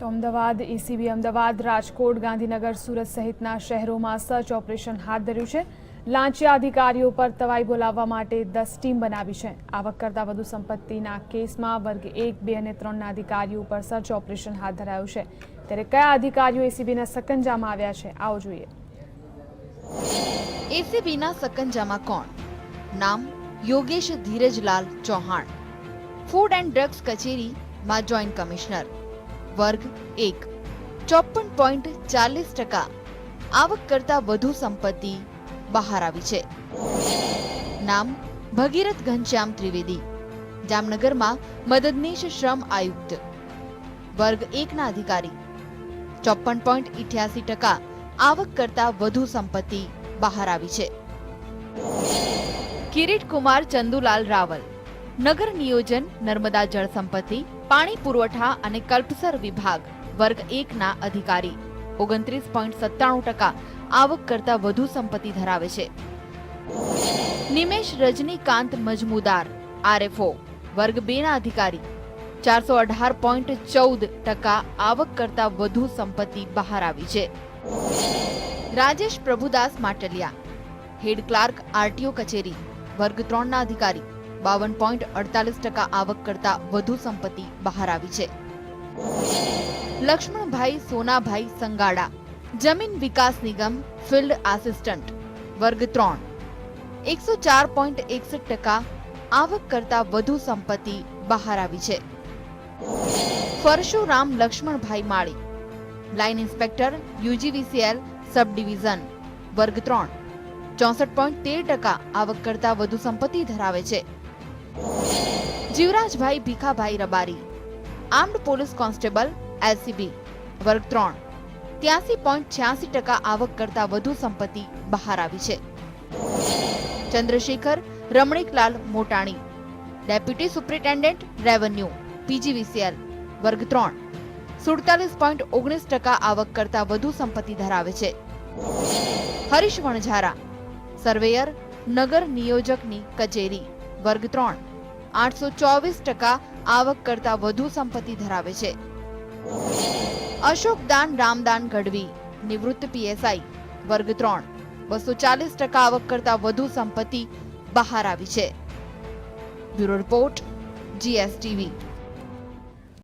તો અમદાવાદ એસીબી અમદાવાદ, રાજકોટ, ગાંધીનગર, સુરત સહિતના શહેરોમાં સર્ચ ઓપરેશન હાથ ધર્યું છે. લાંચિયા અધિકારીઓ પર તવાઈ બોલાવવા માટે દસ ટીમ બનાવી છે. આવક કરતાં વધુ સંપત્તિના કેસમાં વર્ગ એક, બે અને ત્રણના અધિકારીઓ પર સર્ચ ઓપરેશન હાથ ધરાયું છે. ત્યારે કયા અધિકારીઓ એસીબીના સકંજામાં આવ્યા છે, આવો જોઈએ. એસીબીના સકંજામાં કોણ? નામ Yogesh Dhirajlal Chauhan. Food and drugs કચેરીમાં જોઈન્ટ કમિશનર. વર્ગ એક. ચોપન પોઈન્ટ ચાલીસ ટકા આવક કરતા વધુ સંપત્તિ બહાર આવી છે. નામ ભગીરથ ઘનશ્યામ ત્રિવેદી, જામનગરમાં મદદનીશ શ્રમ આયુક્ત. વર્ગ એકના અધિકારી, ચોપન પોઈન્ટ ઇઠ્યાસી ટકા આવક કરતા વધુ સંપત્તિ બહાર આવી છે. કિરીટ કુમાર ચંદુલાલ રાવલ નગર નિયોજન, નર્મદા જળ સંપત્તિ, પાણી પુરવઠા અને કલ્પસર વિભાગ, વર્ગ એકના અધિકારી. ઓગણત્રીસ પોઈન્ટ સત્તાણું ટકા આવક કરતા વધુ સંપત્તિ ધરાવે છે. નિમેશ રજનીકાંત મજમુદાર, આરએફઓ, વર્ગ બેના અધિકારી. ચારસો અઢાર પોઈન્ટ ચૌદ ટકા આવક કરતા વધુ સંપત્તિ બહાર આવી છે. Rajesh Prabhudas Matliya. Head clerk RTO કચેરી, વર્ગ ત્રણના અધિકારી. બાવન પોઈન્ટ અડતાલીસ ટકા આવક કરતા વધુ સંપત્તિ બહાર આવી છે. લક્ષ્મણભાઈ સોનાભાઈ સંગાડા, જમીન વિકાસ નિગમ, ફિલ્ડ આસિસ્ટન્ટ, વર્ગ ત્રણ. એકસો ચાર આવક કરતા વધુ સંપત્તિ બહાર આવી છે. Parshuram Laxmanbhai Mali, line inspector, UGVCL sub division વર્ગ ત્રણ. ચોસઠ પોઈન્ટ તેર ટકા આવક કરતા વધુ સંપત્તિ ધરાવે છે. Jivrajbhai Bhikhabhai Rabari, armed police constable, LCB, વર્ગ ત્રણ. ત્યાસી પોઈન્ટ છ્યાસી ટકા આવક કરતા વધુ સંપત્તિ બહાર આવી છે. Chandrashekhar Ramniklal Motani, deputy superintendent, revenue, PGVCL, વર્ગ ત્રણ. સુડતાલીસ પોઈન્ટ ઓગણીસ ટકા આવક કરતા વધુ સંપત્તિ ધરાવે છે. હરીશ વણઝારા, સર્વેયર, નગર નિયોજકની કચેરી. વર્ગ ત્રણ. આઠસો ચોવીસ ટકા આવક કરતા વધુ સંપત્તિ ધરાવે છે. અશોકદાન રામદાન ગઢવી, નિવૃત્ત પીએસઆઈ, વર્ગ ત્રણ. બસો ચાલીસ ટકા આવક કરતા વધુ સંપત્તિ બહાર આવી છે. Bureau report, GSTV.